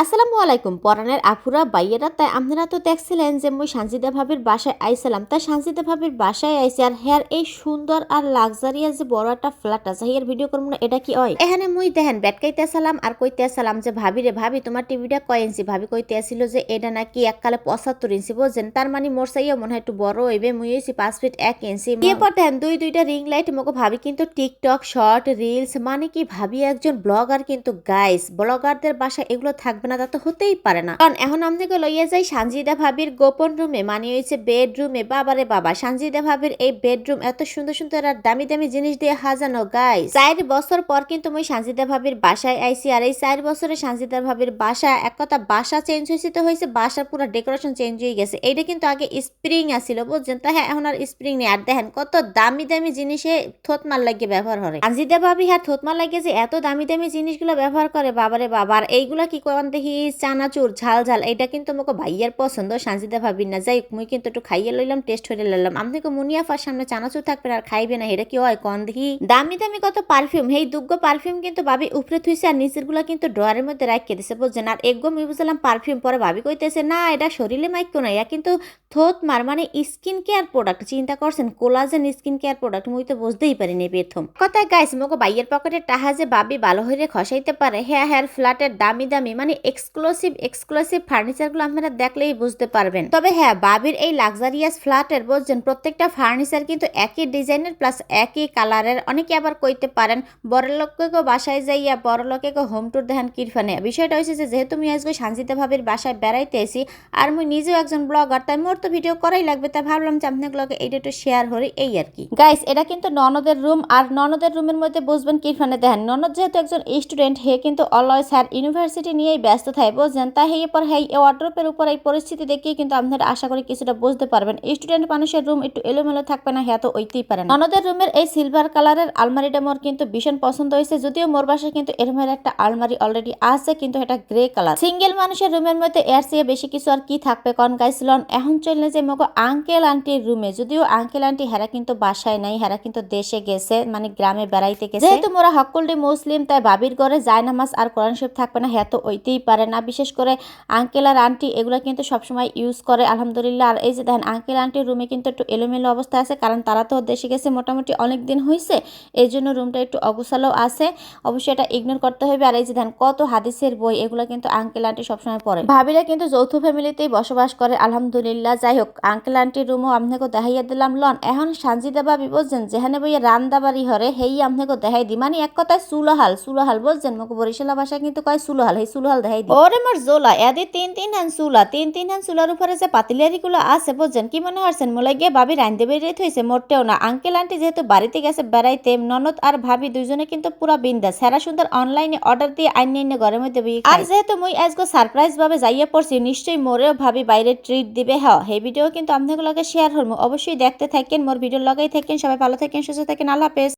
আসসালামু আলাইকুম, পরানের আফুরা বাইয়েরা, তাই আপনারা তো দেখছিলেন যে মুই সানজিদা ভাবির বাসায় আইছিলাম। তাই সানজিদা ভাবির বাসায় আইছি আর হেয়ার এই সুন্দর আর লাক্সারিয়াস যে বড় একটা ফ্ল্যাট আছে, হেয়ার ভিডিও করব না, এটা কি হয়? এখানে মুই দেখেন, বেটকাইতে আসলাম আর কইতে আসলাম যে, ভাবি রে ভাবি, তোমার টিভিটা কয় ইঞ্চি? ভাবি কইতে আসছিল যে, এটা নাকি এককালে পঁচাত্তর ইঞ্চি, বুঝছেন? তার মানে মোর সাইয়া মনে হয় একটু বড় হইবে, মুই হইছি পাঁচ ফিট এক ইঞ্চি। এরপর দেখেন, দুই দুইটা রিং লাইট মোকে ভাবি কিন্তু টিকটক শর্ট রিলস মানে কি? ভাবি একজন ব্লগার কিন্তু গাইস ব্লগারদের বাসা এগুলো থাকবে না তা তো হতেই পারে না। কারণ এখন আমাদেরকে লইয়া যাই, সানজিদা ভাবির গোপন রুমে মানে হয়েছে বেডরুমে বাবারে বাবা, সানজিদা ভাবির এই বেডরুম এত সুন্দর সুন্দর আর দামি দামি জিনিস দিয়ে হাজানো গাইস চার বছর পর কিন্তু মই সানজিদা ভাবির বাসায় আইছি আর এই চার বছরে সানজিদা ভাবির বাসা, এক কথা বাসা চেঞ্জ হয়েছে তো হয়েছে বাসার পুরো ডেকোরেশন চেঞ্জ হয়ে গেছে। এইটা কিন্তু আগে স্প্রিং আসিল বুঝছেন? তা হ্যাঁ এখন আর স্প্রিং নেই। আর দেখেন কত দামি দামি জিনিসে থতমার লাগিয়ে ব্যবহার করে। সানজিদা ভাবি হ্যাঁ থতমার লাগিয়ে যে এত দামি দামি জিনিসগুলো ব্যবহার করে, বাবারে বাবার এইগুলা কি করেন দেখি চানাচুর ঝাল ঝাল এটা কিন্তু আমাকে ভাইয়ার পছন্দ, সানজিদা ভাবি না। যাই মুই কিন্তু একটু খাইয়ে লইলাম টেস্ট হয়ে লইলাম। আমি তো মুনিয়াফার সামনে চানাচুর থাকবে আর খাইবে না এটা কি হয় কন দেখি দামি দামি কত পারফিউম হেই দুগ্গ পারফিউম কিন্তু ভাবি উপরে থুইছে, আর নিচেরগুলা কিন্তু ড্রয়ারের মধ্যে রাখিয়ে দিছে, বুঝছেন? আর এগো মুই বুঝলাম পারফিউম পরে ভাবি কইতেছে, না, এটা শরীরে মাইক্য না কিন্তু থোত মার মানে স্কিন কেয়ার প্রোডাক্ট চিন্তা করছেন কোলাজেন স্কিন কেয়ার প্রোডাক্ট মুই তো বুঝতেই পারিনি প্রথম। কথায়, গাইস, মোকে বাইয়ের পকেটে টাহা যে ভাবি ভালো হয়ে খসাইতে পারে হ্যাঁ হ্যাঁ ফ্ল্যাটের দামি দামি মানে এক্সক্লুসিভ এক্সক্লুসিভ ফার্নিচারগুলো আপনারা দেখলেই বুঝতে পারবেন। তবে হ্যাঁ বাবির এই লাক্সারিয়াস ফ্ল্যাটের বলছেন প্রত্যেকটা ফার্নিচার কিন্তু একই ডিজাইনের প্লাস একই কালারের অনেকে আবার কইতে পারেন বড় লোককেও বাসায় যাইয়া বড় লোকেকে হোম টুর দেখান কিরফানে? বিষয়টা হয়েছে যে, যেহেতু আমি আজকে শান্তিতে ভাবির বাসায় বেড়াইতে এসি আর মুই নিজেও একজন ব্লগার তাই মোর তো ভিডিও করাই লাগবে, তাই ভাবলাম যে আপনাগুলোকে এইটা একটু শেয়ার করি, এই আর কি। গাইস এটা কিন্তু ননদের রুম আর ননদের রুমের মধ্যে বুঝবেন কিরফানে দেখেন। ননদ যেহেতু একজন স্টুডেন্ট হে কিন্তু অলওয়েজ হ্যার ইউনিভার্সিটি নিয়েই ব্যস্ত থাকে বুঝছেন তাই এই পর হ্যাঁ এই ওয়ার্ড্রোপের উপর এই পরিস্থিতি দেখে কিন্তু আপনারা আশা করি কিছুটা বুঝতে পারবেন। স্টুডেন্ট মানুষের রুম একটু এলোমেলো থাকবে না হ্যাঁ তো ওইতেই পারে ননদের রুমের এই সিলভার কালারের আলমারিটা মোর কিন্তু ভীষণ পছন্দ হয়েছে, যদিও মোর বাসায় কিন্তু এরমের একটা আলমারি অলরেডি আছে, কিন্তু এটা গ্রে কালার সিঙ্গেল মানুষের রুমের মধ্যে এর চেয়ে বেশি কিছু আর কি থাকবে? কন গাইছিলন এখন চললে যে মগো আঙ্কেল আন্টির রুমে যদিও আঙ্কেল আন্টি হেরা কিন্তু বাসায় নাই, হেরা কিন্তু দেশে গেছে মানে গ্রামে বেড়াইতে গেছে। যেহেতু মোরা হকুলটি মুসলিম, তাই বাবির ঘরে যায় নামাজ আর কোরআন শরীফ থাকবে না হ্যাঁ তো ওইতেই পারে না। বিশেষ করে আঙ্কেল আর আন্টি এগুলো কিন্তু সবসময় ইউজ করে, আলহামদুলিল্লাহ। আর এই যে দেখেন আঙ্কেল আন্টির রুমে কিন্তু একটু এলোমেলো অবস্থা আছে, কারণ তারা তো দেশে গেছে মোটামুটি অনেক দিন হয়েছে এই জন্য রুমটা একটু অগুছালো আছে। অবশ্যই এটা ইগনোর করতে হবে। আর এই যে দেখেন, কত হাদিসের বই, এগুলো কিন্তু আঙ্কেল আন্টি সবসময় পড়ে। ভাবিরা কিন্তু যৌথ ফ্যামিলিতেই বসবাস করে, আলহামদুলিল্লাহ। যাই হোক আঙ্কেল আন্টির রুমও আপনাকে দেখাইয়া দিলাম, লন। এখন সানজিদা ভাবি বুঝছেন যেখানে বইয়ে রান্দা বাড়ি হরে, হেই আপনাকে দেখাই দি। মানে এক কথায় সুলহাল সুলহাল বলছেন। মুখ বরিশালা ভাষায় কিন্তু কয় সুলহাল? এই সুলহাল দেখাই দি ওরে মোর জোলা এদি তিন তিন হ্যান সুলা তিন তিন হ্যান সুলার উপরে যে পাতিলিয়ারি গুলো আছে বুঝছেন কি মনে হচ্ছেন মোলা গিয়ে ভাবি রান্ধে বেরিয়ে থইছে মোটেও না। আঙ্কেল আন্টি যেহেতু বাড়িতে গেছে বেড়াইতে ননদ আর ভাবি দুইজনে কিন্তু পুরা বিন্দাস সেরা সুন্দর অনলাইনে অর্ডার দিয়ে আইন আইনে ঘরের মধ্যে আর যেহেতু মুই আজকে সারপ্রাইজ ভাবে যাইয়া পড়ছি নিশ্চয়ই মোরেও ভাবি বাইরে ট্রিট দিবে হ্যাঁ এই ভিডিও কিন্তু আপনাদের লগে শেয়ার হরমু অবশ্যই দেখতে থাকেন মোর ভিডিও লগাই থাকেন সবাই ভালো থাকেন সুস্থ থাকেন আল্লাহ হাফেজ।